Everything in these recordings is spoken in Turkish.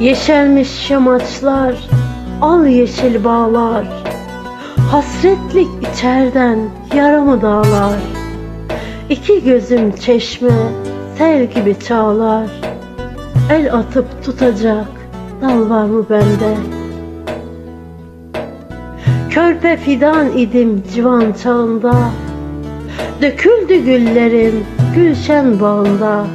Yeşermiş yamaçlar, al yeşil bağlar. Hasretlik içerden yaramı dağlar. İki gözüm çeşme, sel gibi çağlar. El atıp tutacak dal var mı bende? Körpe fidan idim civan çağında. Döküldü güllerim gülşen bağında.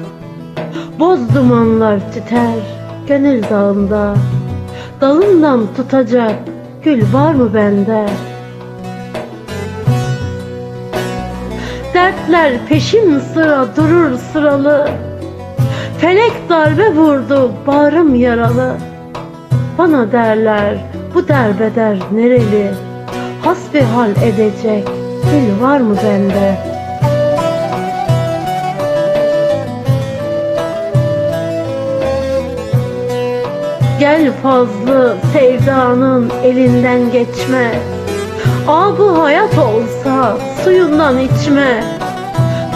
Boz dumanlar tüter gönül dağında. Dalından tutacak gül var mı bende? Dertler peşim sıra durur sıralı. Felek darbe vurdu bağrım yaralı. Bana derler bu derbeder nereli? Hasbihal edecek gül var mı bende? Gel fazlı sevdanın elinden geçme. Aa bu hayat olsa suyundan içme.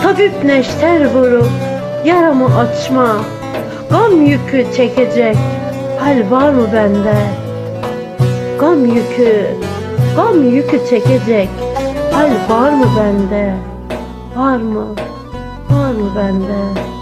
Tabip neşter vurup yaramı açma. Gam yükü çekecek hal var mı bende? Gam yükü, gam yükü çekecek hal var mı bende? Var mı? Var mı bende?